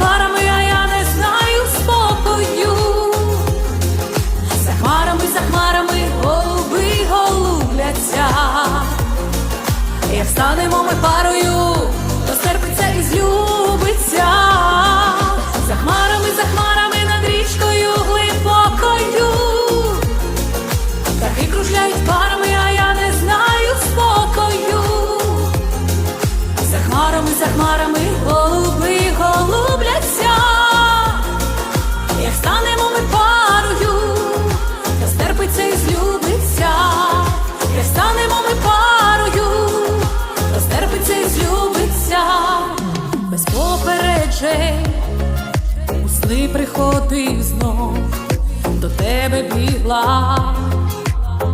парами, а я не знаю спокою, за хмарами, за хмарами голуби голубляться, як станемо ми парою, то серпиться із люблю. Сни приходив знов, до тебе бігла,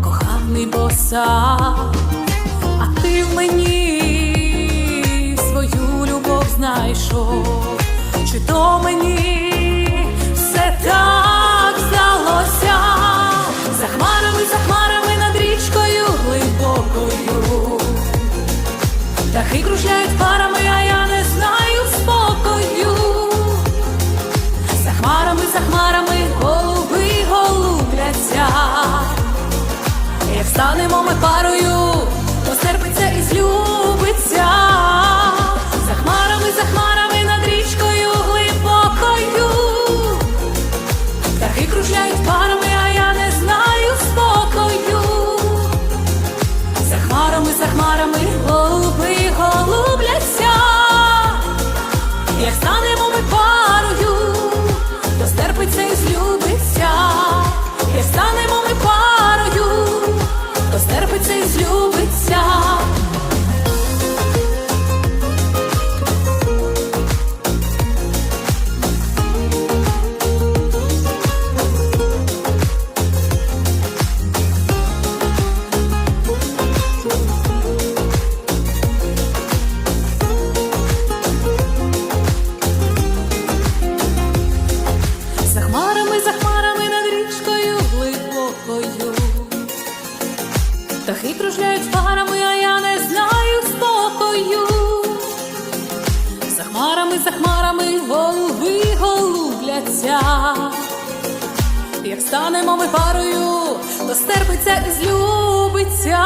коханий боса, а ти в мені свою любов знайшов, чи то мені все так здалося, за хмарами, за хмарами над річкою глибокою. Птахи кружляють парами, за хмарами голуби голубляться. Як станемо ми парою, то серпиться і злюбиться. За хмарами, за хмарами над річкою глибокою. Птахи кружляють парами, хмарами, за хмарами голуби голубляться. Як станемо ми парою, то стерпиться і злюбиться.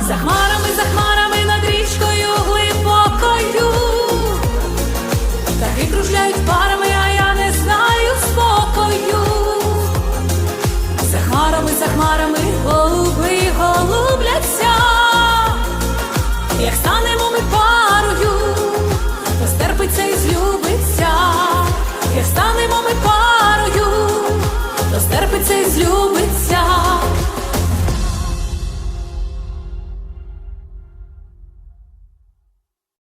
За хмарами, за хмарами над річкою глибокою. Птахи кружляють парами, а я не знаю спокою. За хмарами, за хмарами розлюбиться.